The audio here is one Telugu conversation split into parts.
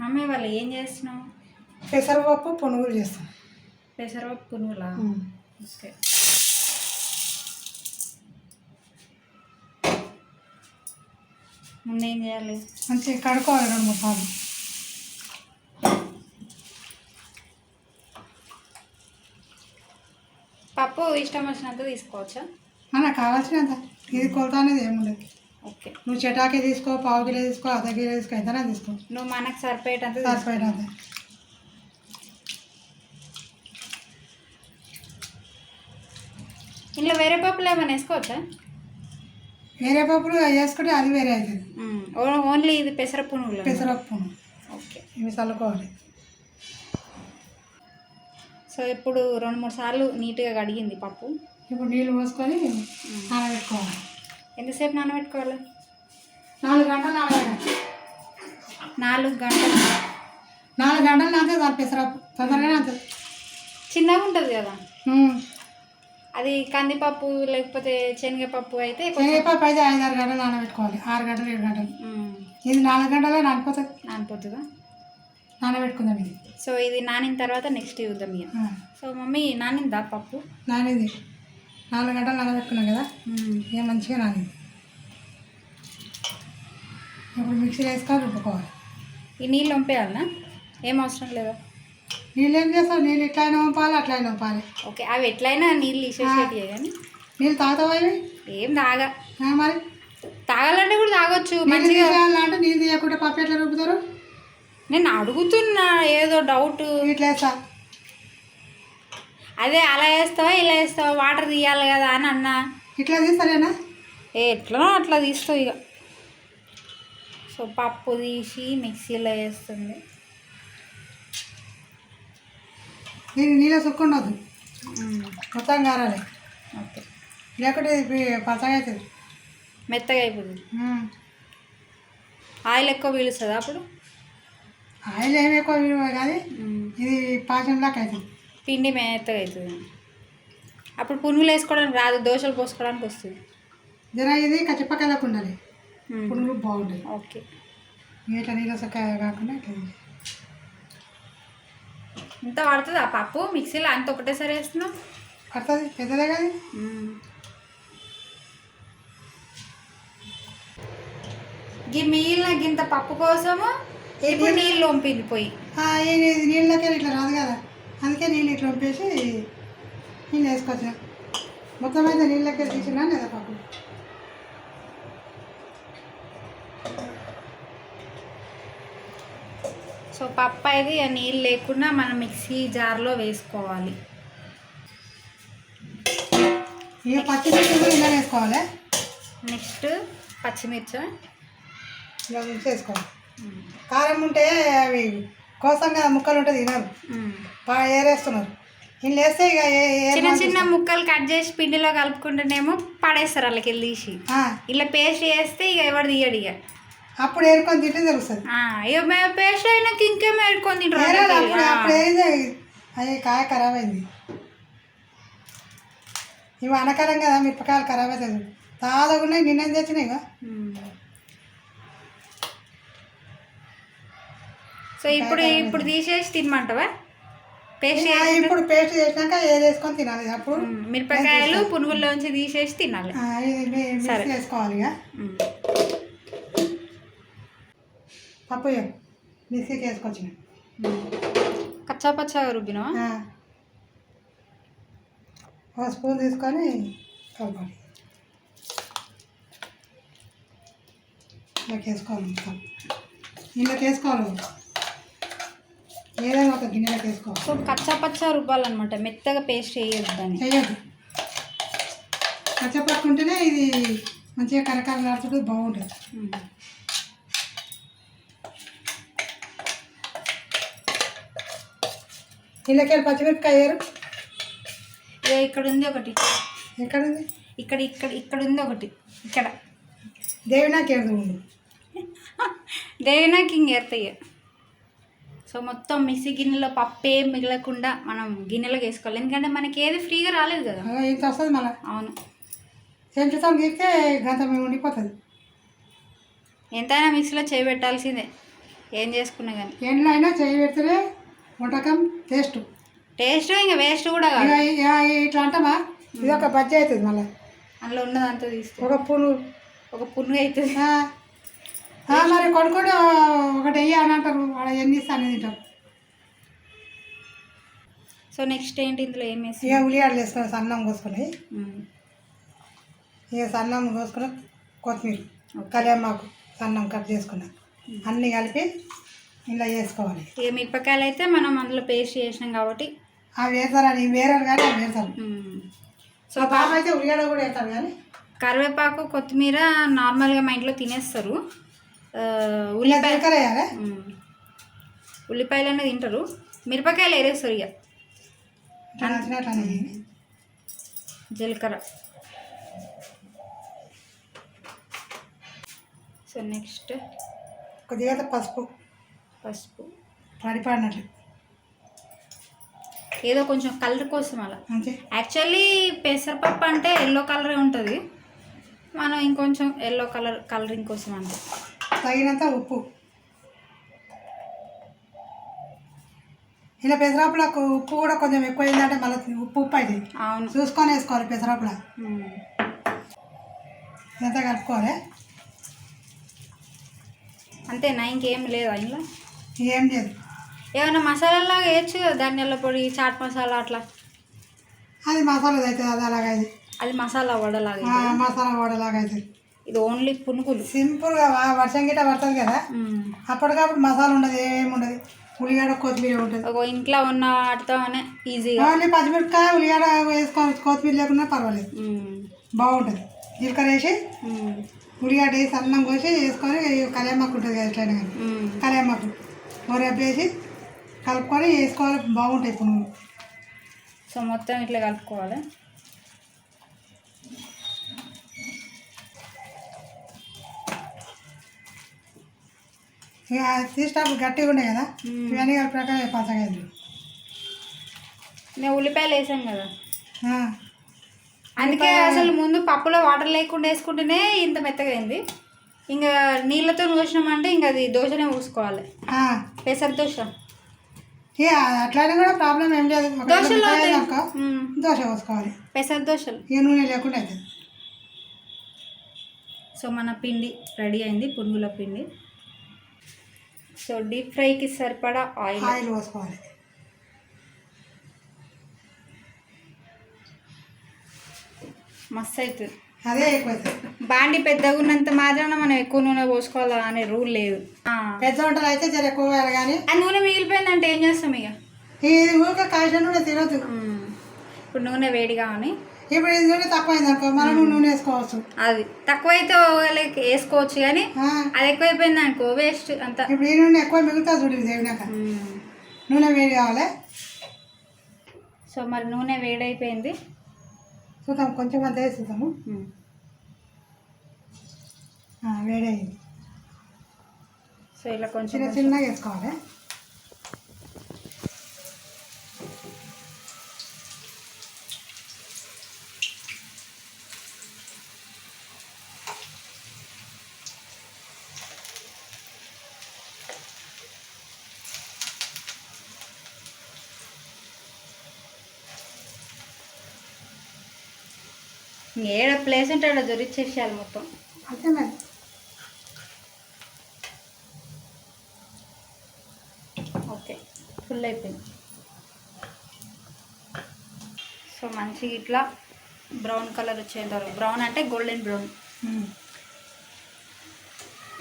మమ్మీ వాళ్ళు ఏం చేస్తున్నావు? పెసరపప్పు పునుగులు చేస్తాం. పెసరపప్పు పునుగులా? ఓకే. ముందు ఏం చేయాలి? మంచిగా కడుక్కోవాలి రెండు మూడు సార్లు. పప్పు ఇష్టం వచ్చినంత తీసుకోవచ్చా? మనకు కావాల్సినంత. ఇది కొలత అనేది ఏముండదు. ఓకే. నువ్వు చటాకే తీసుకో పావు కిలో తీసుకో అర్ధ కిలో తీసుకో ఎంతనా తీసుకో. నువ్వు మనకు సరిపోయేటంత తీసుకో. సరిపోయినంత ఇంట్లో వేరే పప్పులు ఏమైనా వేసుకోవచ్చా? వేరే పప్పులు వేసుకుంటే అది వేరే అవుతుంది. ఓన్లీ ఇది పెసర పునుగులు పెసరపప్పు ఓకే. ఇవి చల్లుకోవాలి. సో ఇప్పుడు రెండు మూడు సార్లు నీట్గా కడిగింది పప్పు. ఇప్పుడు నీళ్ళు పోసుకొని నానబెట్టుకోవాలి. ఎంతసేపు నానబెట్టుకోవాలి? నాలుగు గంటలు నానబెట్టాలి. నాలుగు గంటలు. నాలుగు గంటలు చాలు పెసరపప్పు తొందరగా నాతో చిన్నగా ఉంటుంది కదా? అది కందిపప్పు లేకపోతే శనగపప్పు అయితే శనగపప్పు అయితే ఐదు ఆరు గంటలు నానబెట్టుకోవాలి. ఆరు గంటలు ఏడు గంటలు. ఇది నాలుగు గంటలే నానిపోతుంది. నానిపోతుందా? నానబెట్టుకుందాం ఇది. సో ఇది నానిన తర్వాత నెక్స్ట్ చూద్దాం ఇక. సో మమ్మీ నానిందా పప్పు? నానింది. నాలుగు గంటలు నానబెట్టుకున్నాం కదా. ఇక మంచిగా నానింది. ఇప్పుడు మిక్సీలో వేసుకొని రుబ్బుకోవాలి. ఈ నీళ్ళు వంపేయాలనా? ఏం అవసరం లేదా. నీళ్ళు ఏం చేస్తావు? నీళ్ళు ఇట్లయినా పంపాలి అట్లయినా పంపాలి ఓకే అవి ఎట్లయినా నీళ్ళు తీసేసేటివి కానీ. నీళ్ళు తాగుతావా ఇవి? ఏం తాగా. మరి? తాగాలంటే కూడా తాగొచ్చు మంచిగా. తీసేయాలంటే నీళ్ళు తీయకుండా పప్పు ఎట్లా రుబ్బుతారు? నేను అడుగుతున్నా ఏదో డౌట్ ఇట్లా అదే అలా వేస్తావా ఇలా వేస్తావా వాటర్ తీయాలి కదా అని అన్నా. ఇట్లా తీస్తారేనా ఏ ఎట్లనో అట్లా తీస్తావు ఇక సో పప్పు తీసి మిక్సీలో వేస్తుంది. దీన్ని నీళ్ళ సుక్కుండదు. మొత్తం కారాలి. ఓకే. లేకుంటే పచ్చగా అవుతుంది మెత్తగా అయిపోతుంది. ఆయిల్ ఎక్కువ పీలుస్తుంది అప్పుడు? ఆయిల్ ఏమి ఎక్కువ విలువ కానీ. ఇది పాచంలాగా అవుతుంది పిండి మెత్తగా అవుతుంది. అప్పుడు పునుగులు వేసుకోవడానికి రాదు దోశలు పోసుకోవడానికి వస్తుంది. జర ఇది కచ్చిపక్కలకు ఉండాలి. పునుగులు బాగుంటాయి ఓకే. ఇట్లా నీళ్ళ సక్క కాకుండా ఇట్లా. ఇంత పడుతుంది ఆ పప్పు మిక్సీలో అంత ఒకటేసారి వేస్తున్నావు పడుతుంది? పెద్దదే కానీ గీ మిగిలిన గింత పప్పు కోసము ఇప్పుడు నీళ్ళు వంపింది పోయి. నీళ్ళకి ఇట్లా రాదు కదా? అందుకే నీళ్ళు ఇట్లా వంపేసి నీళ్ళు వేసుకోవచ్చు మొత్తం అయితే నీళ్ళకి తీసినా లేదా పప్పు సో పప్పు అయితే నీళ్ళు లేకుండా మనం మిక్సీ జార్లో వేసుకోవాలి. ఇక పచ్చిమిర్చి కూడా ఇలా వేసుకోవాలి? నెక్స్ట్ పచ్చిమిర్చి. ఇలా వేసుకోవాలి. కారం ఉంటే అవి కోసం కదా ముక్కలు ఉంటే తినరు. బాగా ఏరేస్తున్నారు. వీళ్ళు వేస్తే ఇక చిన్న చిన్న ముక్కలు కట్ చేసి పిండిలో కలుపుకుంటేనేమో పడేస్తారు వాళ్ళకి వెళ్ళి తీసి ఇలా పేస్ట్ చేస్తే ఇక ఎవరు తీయడు ఇక. అప్పుడు ఏరుకొని తింటే తెలుస్తుంది. ఇక మేము పేస్ట్ అయినాక ఇంకేమో ఏడుకొని తింటారు. అప్పుడు అది కాయ ఖరాబ్ అయింది. ఇవి అనకరం కదా మిరపకాయలు ఖరాబ్ అవుతుంది తాజాగా ఉన్నాయి నిన్నేం తెచ్చినాయి ఇక. సో ఇప్పుడు ఇప్పుడు తీసేసి తినమంటావా? పేస్ట్ ఇప్పుడు పేస్ట్ చేసినాక ఏది వేసుకొని తినాలి అప్పుడు. మిరపకాయలు పునుగుల్లోంచి తీసేసి తినాలి. మిక్స్ మ్మ్. పప్పు ఇక మిక్సీకి వేసుకొచ్చిన. కచ్చా పచ్చగా రుబ్బినావా? ఆ. ఒక స్పూన్ తీసుకొని కలపాలి. ఇలాకి వేసుకోవాలి ఇంట్లోకి వేసుకోవాలి. ఏదైనా ఒక గిన్నెలోకి వేసుకోవాలి సో కచ్చా పచ్చా రుబ్బాలన్నమాట. మెత్తగా పేస్ట్ చేయొద్దు. దాన్ని చెయ్యొద్దు పచ్చపట్టుకుంటేనే ఇది మంచిగా కరకరలాడుతుంటే బాగుంటుంది. మ్మ్. ఇళ్ళకి వెళ్ళి పచ్చిమిరపకాయ వేయరు ఇగో ఇక్కడ ఉంది ఒకటి. ఎక్కడ ఉంది ఇక్కడ ఇక్కడ ఇక్కడ ఉంది ఒకటి. ఇక్కడ. దేవినాకి ఏడు ఉండు. దేవినా కింగ్ ఎర్తయ్య సో మొత్తం మిక్సీ గిన్నెలో పప్పు ఏం మిగలకుండా మనం గిన్నెలోకి వేసుకోవాలి. ఎందుకంటే మనకి ఏది ఫ్రీగా రాలేదు కదా. ఇంత వస్తుంది మళ్ళీ? అవును. చెంచుతో గీస్తే గంట మేము ఉండిపోతుంది. ఎంతైనా మిక్సీలో చేయబెట్టాల్సిందే ఏం చేసుకున్నా కానీ ఎండ్లో అయినా చేయి పెడితేనే వంటకం టేస్ట్. టేస్ట్ ఇంకా వేస్ట్ కూడా ఇక కాదు ఇట్లా అంటామా? ఇది ఒక బజ్జీ అవుతుంది మళ్ళీ. అందులో ఉన్నదంతా తీస్తే. ఒక పును. ఒక పునుగు అవుతుంది మరి కొడుకుడు ఒకటి వెయ్యి అని అంటారు. వాడు ఎన్ని ఇస్తాను తింటాం సో నెక్స్ట్ ఏంటి ఇందులో ఏం వేసి ఇక ఉల్లిగడ్డలు వేసుకొని సన్నం కోసుకొని. ఇక సన్నం కోసుకుని కొత్తిమీర కరివేమాకు సన్నం కట్ చేసుకున్నాం. అన్నీ కలిపి ఇలా వేసుకోవాలి. ఇక మిరపకాయలు అయితే మనం అందులో పేస్ట్ చేసినాం కాబట్టి. అవి వేస్తారని వేరారు కానీ అవి వేస్తారు మ్మ్. సో పాప అయితే ఉల్లిగడ్డ కూడా వేస్తారు కానీ. కరివేపాకు కొత్తిమీర నార్మల్గా మా ఇంట్లో తినేస్తారు. ఉల్లిపాయ. ఉల్లిపాయ. జీలకర్ర వేయాలి? మ్మ్. ఉల్లిపాయలనే తింటారు. మిరపకాయలు వేరేస్తారు ఇక అనేది జీలకర్ర. So next. కొద్దిగా పసుపు. పసుపు. పడిపడినట్లు ఏదో కొంచెం కలర్ కోసం అలా. యాక్చువల్లీ పెసరపప్పు అంటే ఎల్లో కలరే ఉంటుంది. మనం ఇంకొంచెం ఎల్లో కలర్ కలరింగ్ కోసం అంట తగినంత ఉప్పు. ఇలా పెసరప్పులకు ఉప్పు కూడా కొంచెం ఎక్కువ అయిందంటే మళ్ళీ ఉప్పు ఉప్పు అవుతుంది అవును. చూసుకొని వేసుకోవాలి పెసరప్పుల మ్మ్. ఇదంతా కలుపుకోవాలి. అంతేనా? ఇంకేం లేదా ఇంట్లో? ఏం లేదు. ఏమైనా మసాలాలాగా వేయచ్చు ధనియాల పొడి చాట్ మసాలా అట్లా? అది మసాలా అవుతుంది అది అలాగ అది మసాలా వడలాగా. మసాలా వడలాగా అవుతుంది ఇది ఓన్లీ పునుగులు. సింపుల్గా వర్షం గిట్ట పడుతుంది కదా. అప్పటికప్పుడు మసాలా ఉండదు ఏమి ఉండదు ఉల్లిగడ్డ కొత్తిమీర ఉంటుంది. ఒక ఇంట్లో ఉన్న వాటితోనే ఈజీగా. ఓన్లీ పచ్చిమిరపకాయ ఉల్లిగడ్డ వేసుకోవచ్చు కొత్తిమీర లేకుండా పర్వాలేదు. బాగుంటుంది. జీలకర్ర వేసి. ఉల్లిగడ్డ వేసి అన్నం కోసి వేసుకొని కళ్యామాకు ఉంటుంది కదా ఎట్లయినా కానీ. కళ్యామాకు వేసి కలుపుకొని వేసుకోవాలి బాగుంటాయి ఇప్పుడు సో మొత్తం ఇట్లా కలుపుకోవాలి. ఇక తీసేటప్పుడు గట్టిగా ఉన్నాయి కదా. ఇవన్నీ కలిపాక పచ్చగా అయింది. మేము ఉల్లిపాయలు వేసాం కదా. అందుకే అసలు ముందు పప్పులో వాటర్ లేకుండా వేసుకుంటేనే ఇంత మెత్తగా అయింది. ఇంకా నీళ్ళతో పోసినామంటే ఇంకా అది దోశనే పోసుకోవాలి. పెసర దోశ. అట్లానే కూడా ప్రాబ్లం ఏం లేదు. దోశలు మ్మ్. దోశ పోసుకోవాలి. పెసర దోశలు. ఇక నూనె లేకుండా అవుతుంది సో మన పిండి రెడీ అయింది పునుగుల పిండి. సో డీప్ ఫ్రైకి సరిపడా ఆయిల్. ఆయిల్ పోసుకోవాలి. మస్తు అవుతుంది అదే ఎక్కువ అవుతుంది బాండి పెద్దగా ఉన్నంత మాత్రాన మనం ఎక్కువ నూనె పోసుకోవాలా అనే రూల్ లేదు. పెద్ద వంటలు అయితే జర ఎక్కువ వేయాలి కానీ ఆ నూనె మిగిలిపోయిందంటే ఏం చేస్తాం ఇక? ఇది ఊరికే కాసిన నూనె తినొద్దు. మ్మ్. ఇప్పుడు నూనె వేడిగా అని ఇప్పుడు ఇది అయింది అనుకో మనం నూనె వేసుకోవచ్చు. అది తక్కువైతే ఒకవేళ వేసుకోవచ్చు కానీ అది ఎక్కువైపోయింది అనుకో వేస్ట్ అంత. ఇప్పుడు ఈ నూనె ఎక్కువ మిగులుతా చూడు ఇది. నూనె వేడి కావాలి. సో మరి నూనె వేడైపోయింది. చూద్దాం కొంచెం అంత వేసి చూద్దాము మ్మ్. ఆ, వేడి అయింది సో ఇలా కొంచెం చిన్న చిన్నగా వేసుకోవాలి. ఏడ ప్లేస్ ఉంటే ఆడ దొరిచేసేయాలి మొత్తం. ఓకే ఫుల్ అయిపోయింది. సో మంచిగా ఇట్లా బ్రౌన్ కలర్ వచ్చేంత వరకు. బ్రౌన్ అంటే గోల్డెన్ బ్రౌన్.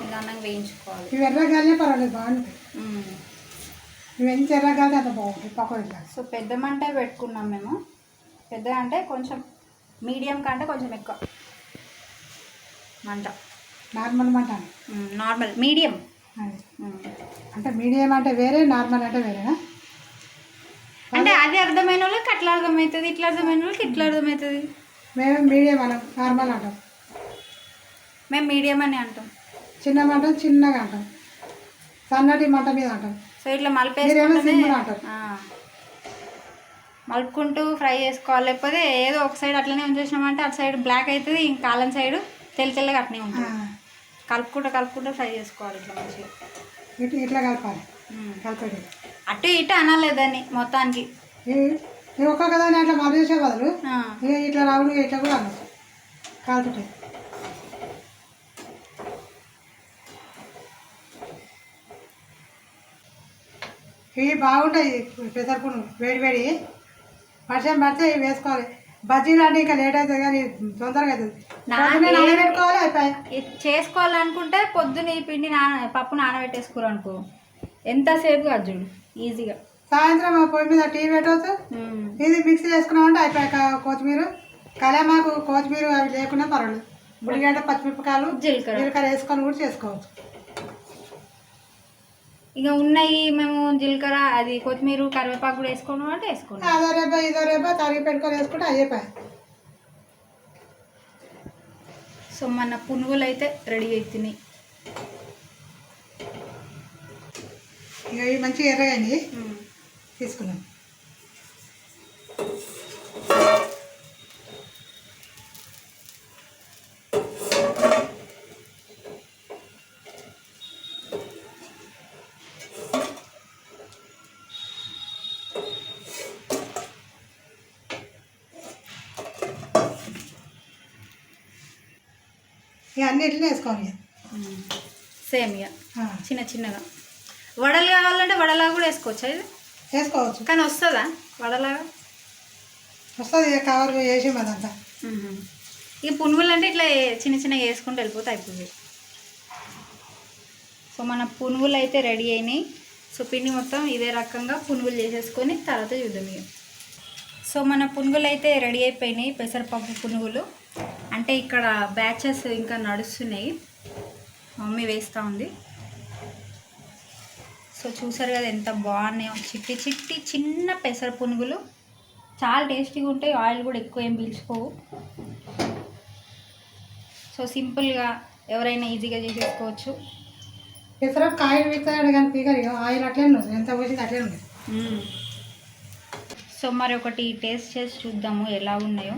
నిదానంగా వేయించుకోవాలి. ఇవి ఎర్రగానే పర్వాలేదు బాగుంటాయి మ్మ్. ఇవి ఎంత ఎర్రగానే అంత బాగుంటాయి పకోడీ సో పెద్ద మంట పెట్టుకున్నాం మేము. పెద్ద అంటే కొంచెం మీడియం కంటే కొంచెం ఎక్కువ. మంట. నార్మల్ మంట. Normal medium. అంటే మీడియం అంటే వేరే నార్మల్ అంటే వేరేనా? అంటే అది అర్థమైన వాళ్ళకి అట్లా అర్థమవుతుంది ఇట్లా అర్థమైన వాళ్ళకి ఇట్లా అర్థమవుతుంది మేము మీడియం అనం నార్మల్ అంటాం. మేము మీడియం అని అంటాం. చిన్న మంట చిన్నగా అంటాం. సన్నటి మంట మీద అంటాం. సో ఇట్లా అంటారు. ఆ. మలుపుకుంటూ ఫ్రై చేసుకోవాలి. లేకపోతే ఏదో ఒక సైడ్ అట్లనే ఉంచేసినామంటే అటు సైడ్ బ్లాక్ అవుతుంది ఇంకా కాలం సైడ్ తెల్ల తెల్లగా అట్నే ఆ, ఉంటుంది కలుపుకుంటూ కలుపుకుంటూ ఫ్రై చేసుకోవాలి ఇట్లా మంచిగా. ఇటు ఇట్లా కలపాలి. కలిపేది. అటు ఇటు అనలేదని మొత్తానికి. ఈ ఒక్కొక్క దాన్ని అట్లా మళ్ళీ చేసే బదులు ఇట్లా రౌండ్ ఇట్లా కూడా అనొచ్చు ఇవి బాగుంటాయి పెసరపును వేడి వేడి. వర్షం పడితే ఇవి వేసుకోవాలి. బజ్జీలు అంటే ఇంకా లేట్ అవుతుంది కానీ తొందరగా అవుతుంది. నాకే- పొద్దున్నే నానబెట్టుకోవాలి అయిపోయి ఇది చేసుకోవాలనుకుంటే పొద్దున ఈ పిండి నాన పప్పు నానబెట్టేసుకోరు అనుకో. ఎంతసేపు కాదు చూడు ఈజీగా. సాయంత్రం ఆ పొయ్యి మీద టీ పెట్టవచ్చు. ఇది మిక్సీ చేసుకున్నామంటే అయిపోయాక కొత్తిమీర. కలేమాకు కొత్తిమీర అవి లేకుండా పర్వాలేదు. ఉల్లిగడ్డ పచ్చిమిరపకాయలు జీలకర్ర. జీలకర్ర వేసుకొని కూడా చేసుకోవచ్చు. ఇక ఉన్నాయి మేము జీలకర్ర అది కొత్తిమీర కరివేపాకు కూడా వేసుకోవడం అంటే వేసుకోండి అదో రేపో ఇదో రేపో తరిగి పెట్టుకొని వేసుకుంటే అయిపోయాయి సో మన పునుగులు అయితే రెడీ అవుతున్నాయి ఇక ఇవి మంచిగా ఎర్రగండి తీసుకున్నాం అన్నిటిని వేసుకోవాలి. సేమ్ ఇక. చిన్న చిన్నగా. వడలు కావాలంటే వడలాగా కూడా వేసుకోవచ్చా ఇది? వేసుకోవచ్చు. కానీ వస్తుందా వడలాగా? వస్తుంది ఇక కవర్ వేసి అదంతా ఇక పునుగులు అంటే ఇట్లా చిన్న చిన్నగా వేసుకుంటూ వెళ్ళిపోతే అయిపోతుంది సో మన పునుగులు అయితే రెడీ అయినాయి. సో పిండి మొత్తం ఇదే రకంగా పునుగులు చేసేసుకొని తర్వాత చూద్దాం ఇక. సో మన పునుగులు అయితే రెడీ అయిపోయినాయి పెసరపప్పు పునుగులు. అంటే ఇక్కడ బ్యాచెస్ ఇంకా నడుస్తున్నాయి. మమ్మీ వేస్తూ ఉంది. సో చూసారు కదా ఎంత బాగున్నాయో. చిట్టి చిట్టి చిన్న పెసర పునుగులు. చాలా టేస్టీగా ఉంటాయి. ఆయిల్ కూడా ఎక్కువ ఏం పీల్చుకోవు. సో సింపుల్గా ఎవరైనా ఈజీగా చేసేసుకోవచ్చు. పెసరపు కాయలు విత్తనాడు కానీ పీకరు. ఆయిల్ అట్లే ఉన్నది ఎంత పోసింది అట్లే ఉంది. సో మరి ఒకటి టేస్ట్ చేసి చూద్దాము ఎలా ఉన్నాయో.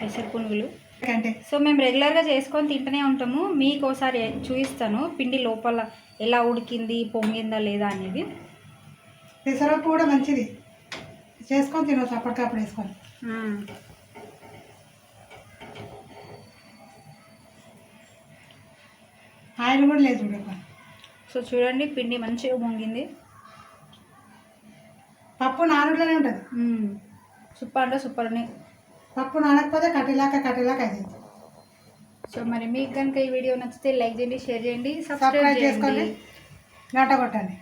పెసర పునుగులు. అంటే సో మేము రెగ్యులర్గా చేసుకొని తింటూనే ఉంటాము. మీకు ఒకసారి చూపిస్తాను. పిండి లోపల ఎలా ఉడికింది పొంగిందా లేదా అనేది. పెసరపు కూడా మంచిది. చేసుకొని తినవచ్చు అప్పటికప్పుడు వేసుకొని ఆయిల్ కూడా లేదు చూడక సో చూడండి పిండి మంచిగా పొంగింది. పప్పు నానుట్లోనే ఉంటుంది. సూపర్ అంటే సూపర్ ఉన్నాయి. పప్పు నానకపోతే కట్టిలాక కట్టిలాక అవుతుంది సో మరి మీకు కనుక ఈ వీడియో నచ్చితే లైక్ చేయండి షేర్ చేయండి సబ్స్క్రైబ్ చేసుకోండి. గంట కొట్టండి.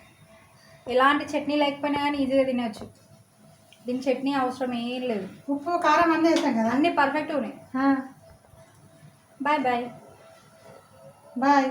ఎలాంటి చట్నీ లేకపోయినా కానీ ఈజీగా తినవచ్చు దీని చట్నీ అవసరం ఏం లేదు. ఉప్పు కారం అన్నీ వేస్తాం కదా. అన్నీ పర్ఫెక్ట్ ఉన్నాయి. Bye bye bye